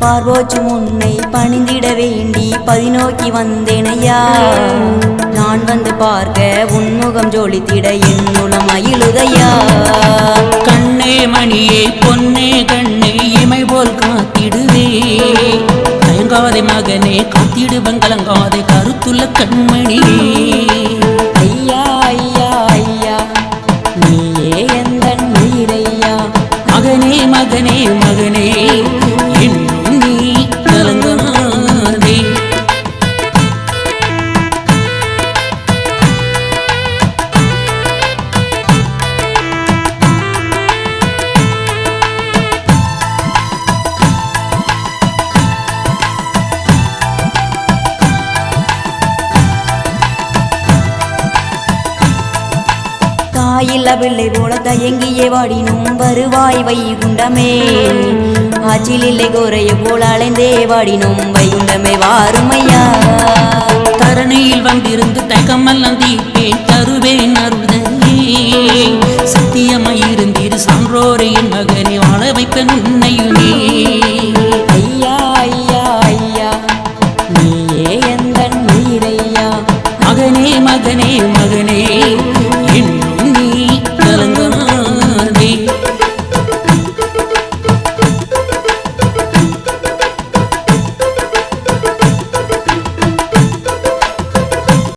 பார்வோச்சு முன்னை பணிந்திட வேண்டி பதிநோக்கி வந்தேனையா? நான் வந்து பார்க்க உன்முகம் ஜோலித்திட என்னுளம் அயிலுதையா கண்ணே மணியே பொன்னே கண்ணே இமை போல் காத்திடுவே. தயங்காதே மகனே காத்திடுவன் கலங்காதே கருத்துள்ள கண்மணியே. ஆயில்ல பிள்ளை போல தயங்கியே வாடினும் வருவாய் வைகுண்டமே. ஆச்சிலில்லை கோரைய போல அலைந்தே வாடினும் வைகுண்டமே வாருமையா. தரணியில் வந்திருந்து தயக்கமெல்லாம் தீர்ப்பேன் தருவேன் அருள்தே சத்தியமாய் இருந்தீர் சான்றோரே என் மகனை வாழ வைப்ப நின்னையுனே ஐயா ஐயா ஐயா நீயே எந்த நீரையா. மகனே மகனே மகனே.